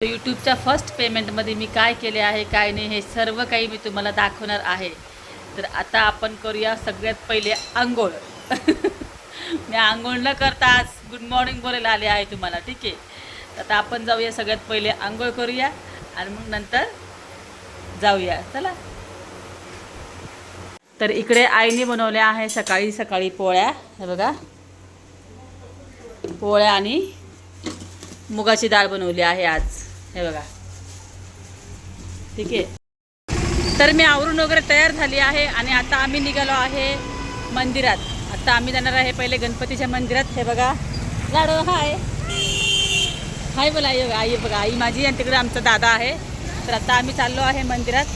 यूट्यूबच्या first पेमेंटमध्ये मी काय केले आहे काय नाही हे सर्व काही मी तुम्हाला दाखवणार आहे. तर आता आपण करूया सगळ्यात पहिले आंघोळ. मी आंघोळ न करता आज गुड मॉर्निंग बोलायला आले आहे तुम्हाला ठीक आहे? आता आपण जाऊया सगळ्यात पहिले आंघोळ करूया आणि मग नंतर जाऊया. चला. तर इकडे आईने बनवल्या आहे सकाळी सकाळी पोळ्या. हे बघा. पोळ्या आणि मुगाची डाळ बनवली आहे आज. हे बघा. ठीक आहे. तर मी आवरून वगैरे तयार झाली आहे आणि आता आम्ही निघालो आहे मंदिरात. आता आम्ही जाणार आहे पहिले गणपतीच्या मंदिरात. हे बघा. लाडो हाय. हाय बोला आई बघा आई बघा. आई माझी आणि तिकडे आमचा दादा आहे. तर आता आम्ही चाललो आहे मंदिरात.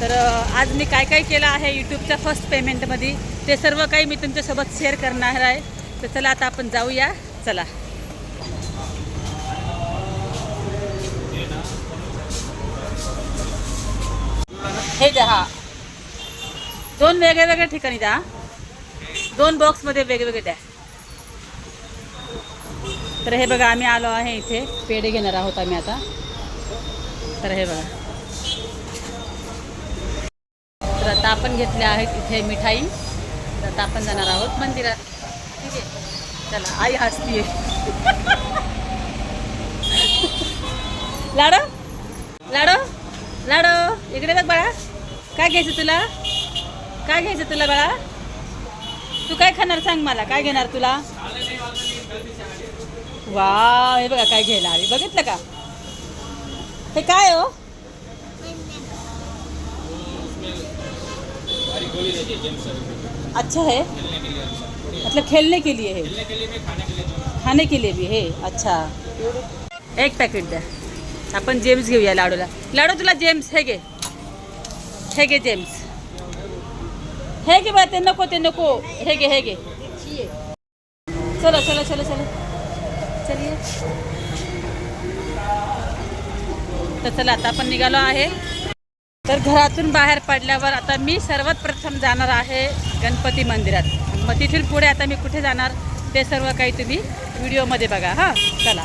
तर आज मी काय काय केलं आहे यूट्यूबच्या फर्स्ट पेमेंटमध्ये ते सर्व काही मी तुमच्यासोबत शेअर करणार आहे. तर चला आता आपण जाऊया. चला. हे द्या हा. दोन वेगळ्या वेगळ्या ठिकाणी द्या. दोन बॉक्समध्ये वेगवेगळे द्या. तर हे बघा आम्ही आलो आहे इथे. पेढे घेणार आहोत आम्ही आता. तर हे बघा. तर आता आपण घेतले आहेत इथे मिठाई. तर आता आपण जाणार आहोत मंदिरात. ठीक आहे. चला आई हसतीये. लाडो? लाडो? लाडो? इकडे बघ बाळा. काय घ्यायचं तुला? काय घ्यायचं तुला बाळा? तू काय खाणार सांग मला काय घेणार तुला? वा हे बघा काय घ्यायला आली. बघितलं का? हे काय हो? अच्छा है? मतलब खेलने के लिए है. खाने के लिए भी है अच्छा. एक पॅकेट द्या. आपण जेम्स घेऊया लाडूला. लाडू तुला जेम्स हे घे. हे घे जेम्स हे घे बा ते नको ते नको हे घे हे घे चलो चलो चलो चलो चलिए तर चला आता आपण निघालो आहे. तर घरातून बाहेर पडल्यावर आता मी सर्वात प्रथम जाणार आहे गणपती मंदिरात. मग तिथून पुढे आता मी कुठे जाणार ते सर्व काही तुम्ही व्हिडिओमध्ये बघा. हां चला.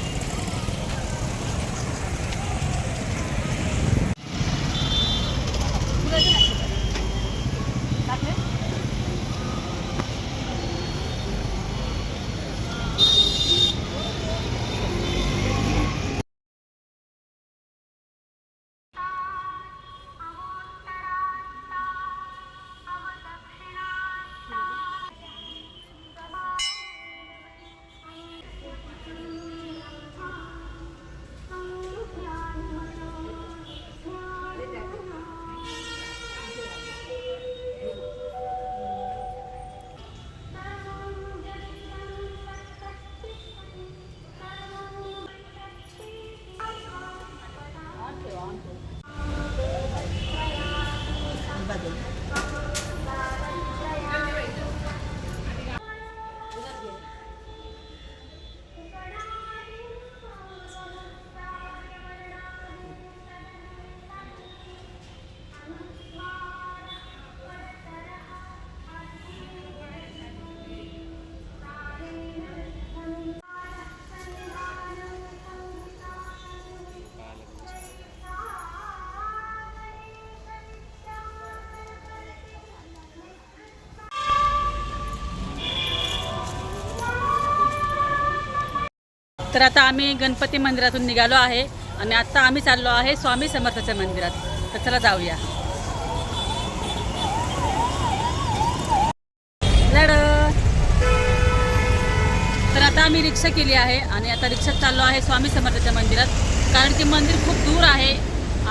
तर आता आम्ही गणपती मंदिरातून निघालो आहे आणि आता आम्ही चाललो आहे स्वामी समर्थाच्या मंदिरात. तर चला जाऊया. तर आता आम्ही रिक्षा केली आहे आणि आता रिक्षात चाललो आहे स्वामी समर्थाच्या मंदिरात. कारण की मंदिर खूप दूर आहे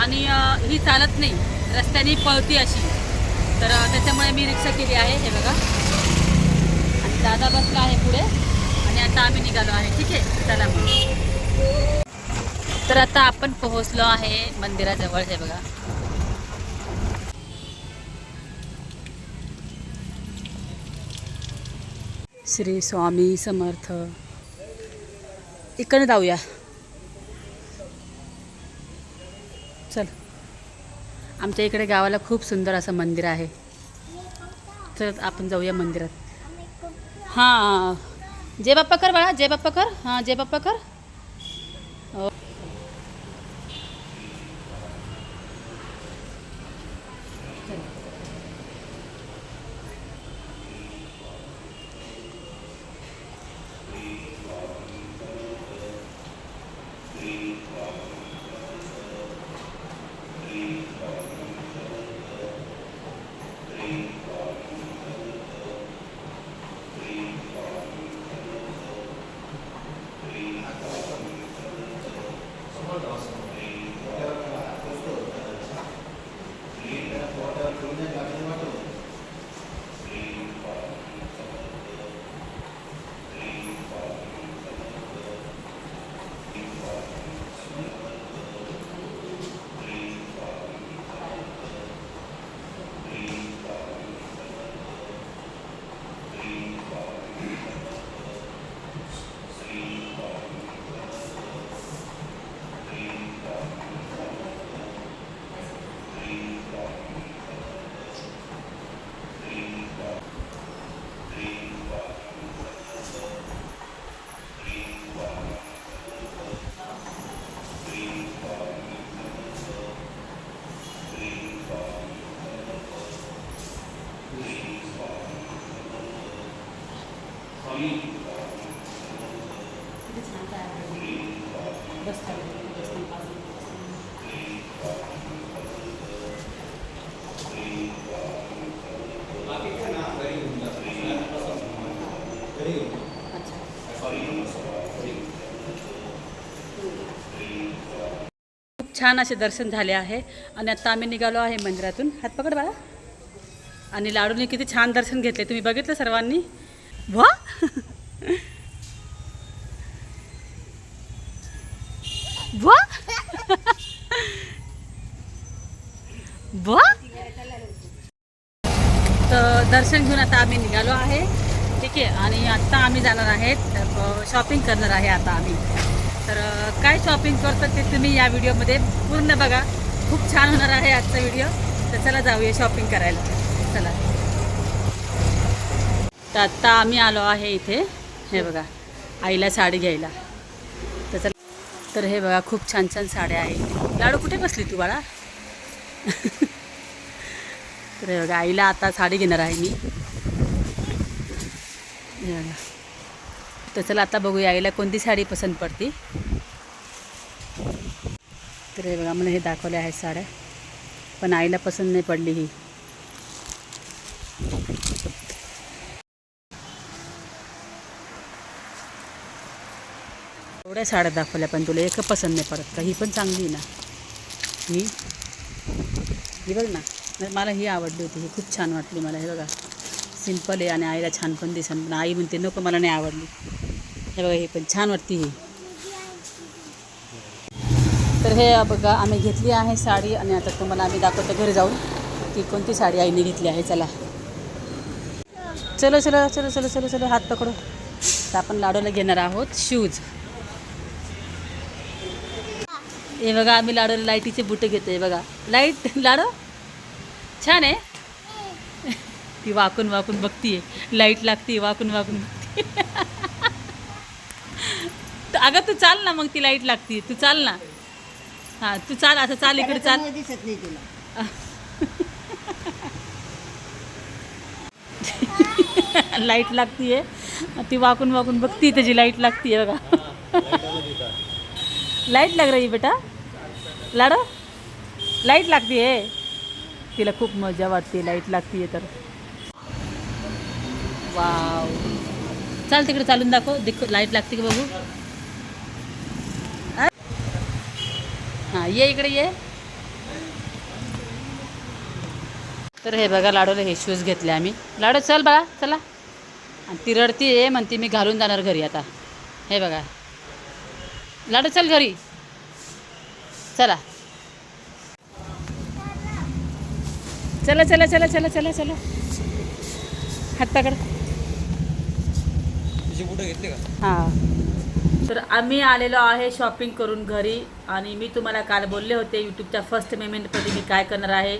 आणि ही चालत नाही. रस्त्याने पळती अशी. तर त्याच्यामुळे मी रिक्षा केली आहे. हे बघा. आणि दादा बसला आहे पुढे. आणि आता आम्ही निघालो आहे ठीक आहे? चला मग. तर आता आपण पोहोचलो आहे मंदिराजवळ हे बघा. श्री स्वामी समर्थ. इकडे जाऊया. चल. आमच्या इकडे गावाला खूप सुंदर असं मंदिर आहे. तर आपण जाऊया मंदिरात. हां जय बाप्पा कर बाळा जय बाप्पा कर हां जय बाप्पा कर हो. खूप छान असे दर्शन झाले आहे. आणि आता आम्ही निघालो आहे मंदिरातून. हात पकड बाळा. आणि लाडूने किती छान दर्शन घेतले. तुम्ही बघितलं सर्वांनी? वा वा दर्शन घेऊन आता आम्ही निघालो आहे. ठीक आहे आणि आत्ता आम्ही जाणार आहेत. शॉपिंग करणार आहे आता आम्ही. तर काय शॉपिंग करतो ते तुम्ही या व्हिडिओमध्ये पूर्ण बघा. खूप छान होणार आहे आजचा व्हिडिओ. तर चला जाऊया शॉपिंग करायला. चला. तर आत्ता आम्ही आलो आहे इथे. हे बघा आईला साडी घ्यायला. तर चला. तर हे बघा खूप छान छान साड्या आहे लाडू कुठे बसली तू बाळा? तर बघा आईला आता साडी घेणार आहे मी. तर चला आता बघूया आईला कोणती साडी पसंत पडते. तर हे बघा मला हे दाखवले आहेत साड्या. पण आईला पसंत नाही पडली ही. एवढ्या साड्या दाखवल्या पण तुला एक पसंत नाही पडत का? ही पण चांगली ना. ही बघ ना. मला ही आवडली होती. ही खूप छान वाटली मला. हे बघा सिंपल आहे आणि आईला छान पण दिसन. पण आई म्हणते नको मला नाही आवडली. हे बघा ही पण छान वाटते ही. तर हे बघा आम्ही घेतली आहे साडी आणि आता तुम्हाला आम्ही दाखवतो घरी जाऊन की कोणती साडी आईने घेतली आहे. चला. चलो चलो चलो चलो चलो चलो हात पकडू. तर आपण लाडूला घेणार आहोत शूज हे बघा आम्ही लाडूला लाईटीचे बुटे घेतोय. बघा. लाइट लाडू? छान आहे. ती वाकून वाकून बघतीये. लाइट लागते वाकून वाकून बघते अगं तू चाल ना मग ती लाइट लागते. तू चाल ना. हां तू चाल असं चाल इकडे चाल. दिसत नाही तुला. लाइट लागतीये. ती वाकून वाकून बघती त्याची लाइट लागतीये बघा. लाइट लाग रही बेटा? लाडो? लाइट लागतीये. तिला खूप मजा वाटते लाइट लागते तर. वाव चाल तिकडे चालून दाखव दिख लाइट लागते की बघू? हा हां ये इकडे ये. तर हे बघा लाडूला हे शूज घेतले आम्ही. लाडू चल बाळा चला. आणि ती रडती आहे म्हणते मी घालून जाणार घरी आता. हे बघा. लाडू चल घरी. चला. चला चला चला चला चला चला. हात पकड. तुझे बुटं घेतले का? हां. तर आम्ही आलेलो आहे शॉपिंग करून घरी आणि मी तुम्हाला काल बोलले होते यूट्यूबच्या फर्स्ट पेमेंटमध्ये मी काय करणार आहे.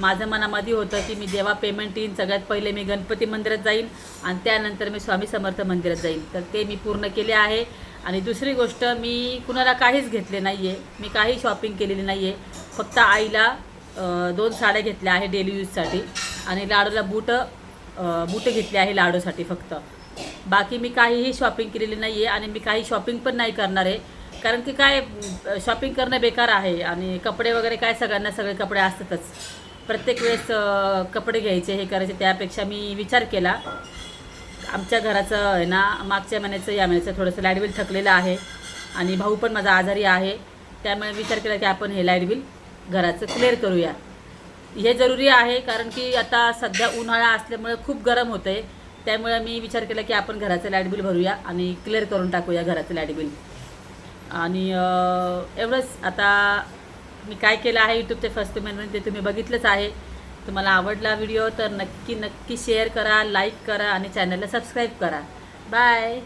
माझं मनामध्ये होतं की मी जेव्हा पेमेंट येईन सगळ्यात पहिले मी गणपती मंदिरात जाईन आणि त्यानंतर मी स्वामी समर्थ मंदिरात जाईन. तर ते मी पूर्ण केले आहे. आणि दुसरी गोष्ट मी कुणाला काहीच घेतले नाही आहे मी काही शॉपिंग केलेली नाही आहे फक्त आईला दोन साड्या घेतल्या आहे डेली यूजसाठी आणि लाडूला बुटं बूट बुटं आहे लाडूसाठी फक्त. बाकी मी काहीही शॉपिंग केलेली नाही आहे आणि मी काही शॉपिंग पण नाही करणार आहे. कारण की काय शॉपिंग करणं बेकार आहे आणि कपडे वगैरे काय सगळ्यांना सगळे कपडे असतातच. प्रत्येक वेळेस कपडे घ्यायचे हे करायचे त्यापेक्षा मी विचार केला. आमच्या घराचं आहे ना मागच्या महिन्याचं या महिन्याचं थोडंसं लाइट बिल थकलेलं आहे. आणि भाऊ पण माझा आजारी आहे. त्यामुळे विचार केला की आपण हे लाइट बिल घराचं क्लिअर करूया. हे जरुरी आहे कारण की आता सध्या उन्हाळा असल्यामुळे खूप गरम होतं आहे त्यामुळे मी विचार केला की आपण घराचं लाइट बिल भरूया आणि क्लिअर करून टाकूया घराचं लाइट बिल आणि एवढंच. आता मी काय केलं आहे यूट्यूबचे फर्स्ट पेमेंट ते तुम्ही बघितलंच आहे. तुम्हाला आवडला व्हिडिओ तर नक्की नक्की शेअर करा लाईक करा आणि चॅनलला सबस्क्राईब करा. बाय